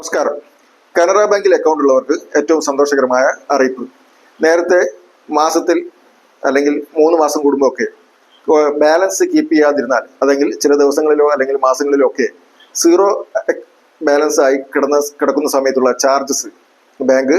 നമസ്കാരം. കനറ ബാങ്കിൽ അക്കൗണ്ട് ഉള്ളവർക്ക് ഏറ്റവും സന്തോഷകരമായ അറിയിപ്പ്. നേരത്തെ മാസത്തിൽ അല്ലെങ്കിൽ മൂന്ന് മാസം കൂടുമ്പോഴൊക്കെ ബാലൻസ് കീപ്പ് ചെയ്യാതിരുന്നാൽ അല്ലെങ്കിൽ ചില ദിവസങ്ങളിലോ അല്ലെങ്കിൽ മാസങ്ങളിലോ ഒക്കെ സീറോ ബാലൻസ് ആയി കിടന്ന കിടക്കുന്ന സമയത്തുള്ള ചാർജസ് ബാങ്ക്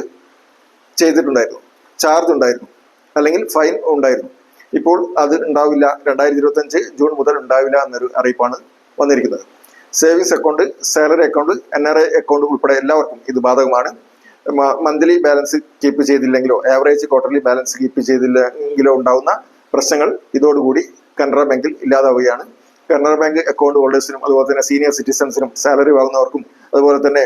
ചെയ്തിട്ടുണ്ടായിരുന്നു. ചാർജ് ഉണ്ടായിരുന്നു. അല്ലെങ്കിൽ ഫൈൻ ഉണ്ടായിരുന്നു. ഇപ്പോൾ അത് ഉണ്ടാവില്ല. രണ്ടായിരത്തി ഇരുപത്തഞ്ച് ജൂൺ മുതൽ ഉണ്ടാവില്ല എന്നൊരു അറിയിപ്പാണ് വന്നിരിക്കുന്നത്. Savings account salary account N R I account ഉൾപ്പെടെ എല്ലാവർക്കും ഇത് ബാധകമാണ്. മന്ത്ലി ബാലൻസ് കീപ്പ് ചെയ്തില്ലെങ്കിലോ ആവറേജ് ക്വാർട്ടർലി ബാലൻസ് കീപ്പ് ചെയ്തില്ലെങ്കിലോ ഉണ്ടാവുന്ന പ്രശ്നങ്ങൾ ഇതോടുകൂടി കനറ ബാങ്കിൽ ഇല്ലാതാവുകയാണ്. കനറ ബാങ്ക് അക്കൗണ്ട് ഹോൾഡേഴ്സിനും അതുപോലെ തന്നെ സീനിയർ സിറ്റിസൺസിനും സാലറി വാങ്ങുന്നവർക്കും അതുപോലെ തന്നെ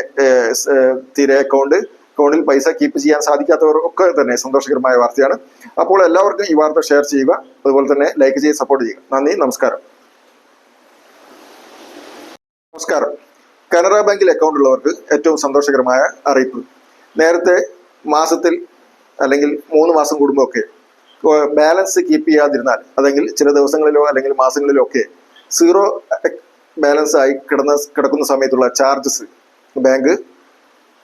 തീരെ അക്കൗണ്ട് അക്കൗണ്ടിൽ പൈസ കീപ്പ് ചെയ്യാൻ സാധിക്കാത്തവർക്കൊക്കെ തന്നെ സന്തോഷകരമായ വാർത്തയാണ്. അപ്പോൾ എല്ലാവർക്കും ഈ വാർത്ത ഷെയർ ചെയ്യുക അതുപോലെ തന്നെ ലൈക്ക് ചെയ്ത് സപ്പോർട്ട് ചെയ്യുക. നന്ദി നമസ്കാരം. നമസ്കാരം. കനറ ബാങ്കിൽ അക്കൗണ്ട് ഉള്ളവർക്ക് ഏറ്റവും സന്തോഷകരമായ അറിയിപ്പ്. നേരത്തെ മാസത്തിൽ അല്ലെങ്കിൽ മൂന്ന് മാസം കൂടുമ്പോഴൊക്കെ ബാലൻസ് കീപ്പ് ചെയ്യാതിരുന്നാൽ അല്ലെങ്കിൽ ചില ദിവസങ്ങളിലോ അല്ലെങ്കിൽ മാസങ്ങളിലോ ഒക്കെ സീറോ ബാലൻസ് ആയി കിടന്ന കിടക്കുന്ന സമയത്തുള്ള ചാർജസ് ബാങ്ക്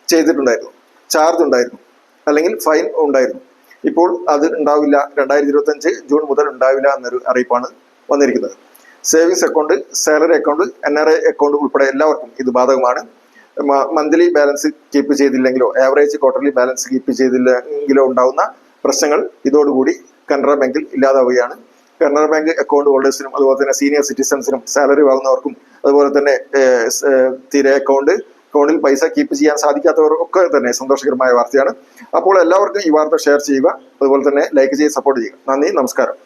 ചെയ്തിട്ടുണ്ടായിരുന്നു. ചാർജ് ഉണ്ടായിരുന്നു. അല്ലെങ്കിൽ ഫൈൻ ഉണ്ടായിരുന്നു. ഇപ്പോൾ അത് ഉണ്ടാവില്ല. രണ്ടായിരത്തി ഇരുപത്തഞ്ച് ജൂൺ മുതൽ ഉണ്ടാവില്ല എന്നൊരു അറിയിപ്പാണ് വന്നിരിക്കുന്നത്. Savings account salary account N R I account ഉൾപ്പെടെ എല്ലാവർക്കും ഇത് ബാധകമാണ്. മന്ത്ലി ബാലൻസ് കീപ്പ് ചെയ്തില്ലെങ്കിലോ ആവറേജ് ക്വാർട്ടർലി ബാലൻസ് കീപ്പ് ചെയ്തില്ലെങ്കിലോ ഉണ്ടാവുന്ന പ്രശ്നങ്ങൾ ഇതോടുകൂടി കനറ ബാങ്കിൽ ഇല്ലാതാവുകയാണ്. കനറ ബാങ്ക് അക്കൗണ്ട് ഹോൾഡേഴ്സിനും അതുപോലെ തന്നെ സീനിയർ സിറ്റിസൺസിനും സാലറി വാങ്ങുന്നവർക്കും അതുപോലെ തന്നെ തീരെ അക്കൗണ്ട് അക്കൗണ്ടിൽ പൈസ കീപ്പ് ചെയ്യാൻ സാധിക്കാത്തവർക്കൊക്കെ തന്നെ സന്തോഷകരമായ വാർത്തയാണ്. അപ്പോൾ എല്ലാവർക്കും ഈ വാർത്ത ഷെയർ ചെയ്യുക അതുപോലെ തന്നെ ലൈക്ക് ചെയ്ത് സപ്പോർട്ട് ചെയ്യുക. നന്ദി നമസ്കാരം.